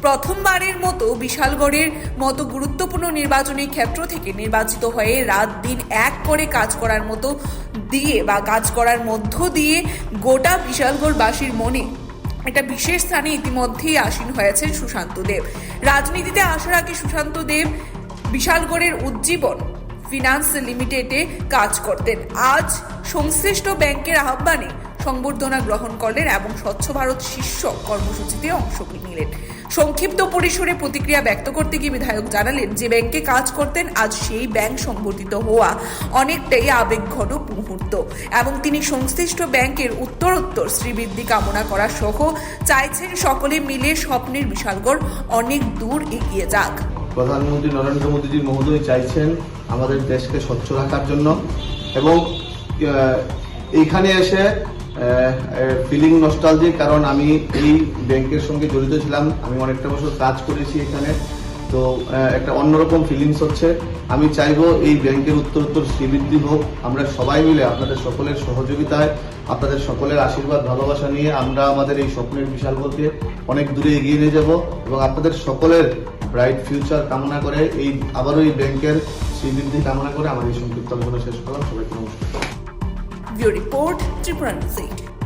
প্রথমবারের মতো বিশালগড়ের মতো গুরুত্বপূর্ণ নির্বাচনী ক্ষেত্র থেকে নির্বাচিত হয়ে রাত দিন এক করে কাজ করার মতো দিয়ে বা কাজ করার মধ্য দিয়ে গোটা বিশালগড়বাসীর মনে একটা বিশেষ স্থানে ইতিমধ্যেই আসীন হয়েছেন সুশান্ত দেব। রাজনীতিতে আসার আগে সুশান্ত দেব বিশালগড়ের উজ্জীবন ফিনান্স লিমিটেডে কাজ করতেন। আজ সংশ্লিষ্ট ব্যাংকের আহ্বানে সংবর্ধনা গ্রহণ করলেন এবং স্বচ্ছ ভারত শীর্ষক কর্মসূচিতে অংশ নিলেন। সংক্ষিপ্ত পরিসরে প্রতিক্রিয়া ব্যক্ত করতে গিয়ে বিধায়ক জানালেন, যে ব্যাংকে কাজ করতেন, আজ সেই ব্যাংক সংবর্ধিত হওয়া অনেকটাই আবেগঘন মুহূর্ত। এবং তিনি সংশ্লিষ্ট ব্যাংকের উত্তরোত্তর শ্রীবৃদ্ধি কামনা করা সহ চাইছেন সকলে মিলে স্বপ্নের বিশালগড় অনেক দূর এগিয়ে যাক। প্রধানমন্ত্রী নরেন্দ্র মোদীজি মহোদয় চাইছেন আমাদের দেশকে স্বচ্ছ রাখার জন্য এবং এইখানে এসে ফিলিং নস্টালজি কারণ আমি এই ব্যাংকের সঙ্গে জড়িত ছিলাম। আমি অনেকটা বছর কাজ করেছি এখানে। তো একটা অন্যরকম ফিলিংস হচ্ছে। আমি চাইব এই ব্যাংকের উত্তর উত্তর শ্রীবৃদ্ধি হোক। আমরা সবাই মিলে আপনাদের সকলের সহযোগিতায়, আপনাদের সকলের আশীর্বাদ, ভালোবাসা নিয়ে আমরা আমাদের এই স্বপ্নের বিশাল বলতে অনেক দূরে এগিয়ে নিয়ে যাব এবং আপনাদের সকলের ব্রাইট ফিউচার কামনা করে এই, আবারও এই ব্যাংকের শ্রীবৃদ্ধি কামনা করে আমার এই সংক্ষিপ্ত আলোচনা শেষ করলাম। সবাইকে নমস্কার। Your report, to Tripurancy.